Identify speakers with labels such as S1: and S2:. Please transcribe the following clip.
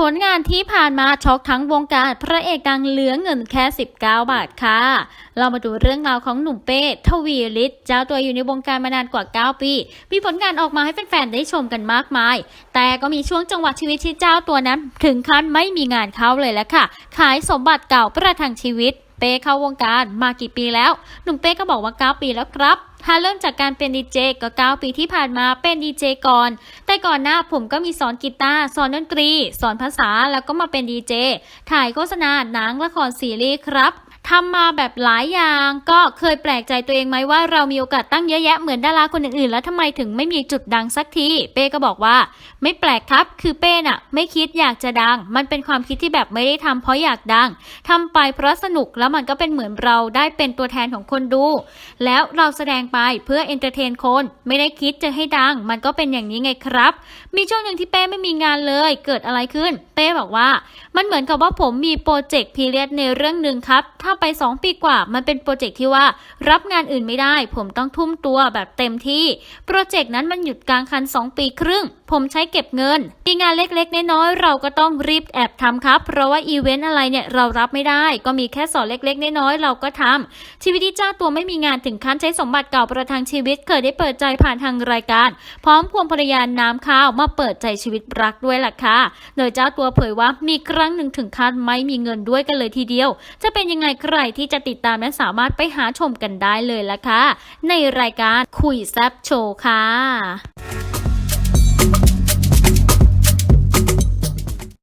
S1: ผลงานที่ผ่านมาช็อกทั้งวงการพระเอกดังเหลือเงินแค่ 19 บาทค่ะ เรามาดูเรื่องราวของหนุ่มเป้ทวีฤทธิ์เจ้าตัวอยู่ในวงการมานานกว่า 9 ปี มีผลงานออกมาให้แฟนๆได้ชมกันมากมาย แต่ก็มีช่วงจังหวะชีวิตที่เจ้าตัวนั้น ถึงขั้นไม่มีงานเข้าเลยแล้วค่ะ ขายสมบัติเก่าประทังชีวิต เป้เข้าวงการมากี่ปีแล้ว หนุ่มเป้ก็บอกว่า 9 ปีแล้วครับ ถ้าเริ่มจากการเป็นดีเจก็ 9 ปีที่ผ่านมาเป็นดีเจก่อน แต่ก่อนหน้าผมก็มีสอนกีตาร์สอนดนตรี สอนภาษาแล้วก็มาเป็นดีเจถ่ายโฆษณาหนังละครซีรีส์ครับ ทำมาแบบหลายอย่าง ก็เคยแปลกใจตัวเองไหมว่าเรามีโอกาสตั้งเยอะแยะเหมือนดาราคนอื่นๆ แล้วทำไมถึงไม่มีจุดดังสักที เป้ก็บอกว่า ไม่แปลกครับ คือเป้น่ะ ไม่คิดอยากจะดัง มันเป็นความคิดที่แบบไม่ได้ทำเพราะอยากดังทำไปเพราะสนุกแล้วมันก็เป็นเหมือนเราได้เป็นตัวแทนของคนดู แล้วเราแสดงไปเพื่อเอนเตอร์เทนคน ไม่ได้คิดจะให้ดัง มันก็เป็นอย่างนี้ไงครับ มีช่วงหนึ่งที่เป้ไม่มีงานเลย เกิดอะไรขึ้น เป้บอกว่า มันเหมือนกับว่าผมมีโปรเจกต์พีเรียดในเรื่องหนึ่งครับ ถ้าไป 2 ปีกว่า มันเป็นโปรเจกต์ที่ว่ารับงานอื่นไม่ได้ ผมต้องทุ่มตัวแบบเต็มที่ โปรเจกต์นั้นมันหยุดกลางคัน 2 ปีครึ่ง ผมใช้เก็บเงินมีงานเล็กๆ น้อยๆ เราก็ต้องรีบแอบทำครับ เพราะว่าอีเวนต์อะไรเนี่ยเรารับไม่ได้ ก็มีแค่สอนเล็กๆ น้อยๆ เราก็ทำชีวิตที่เจ้าตัวไม่มีงานถึงขั้นใช้สมบัติเก่าประทังชีวิต เคยได้เปิดใจผ่านทางรายการ พร้อมควงภรรยาน้ำข้าวมาเปิดใจชีวิตรักด้วยล่ะค่ะ โดยเจ้าตัวเผยว่ามีครั้งหนึ่งถึงขั้นไม่มีเงินด้วยกันเลยทีเดียว จะเป็นยังไงใครที่จะติดตามและสามารถไปหาชมกันได้เลยละค่ะ ในรายการคุยแซบโชว์ค่ะ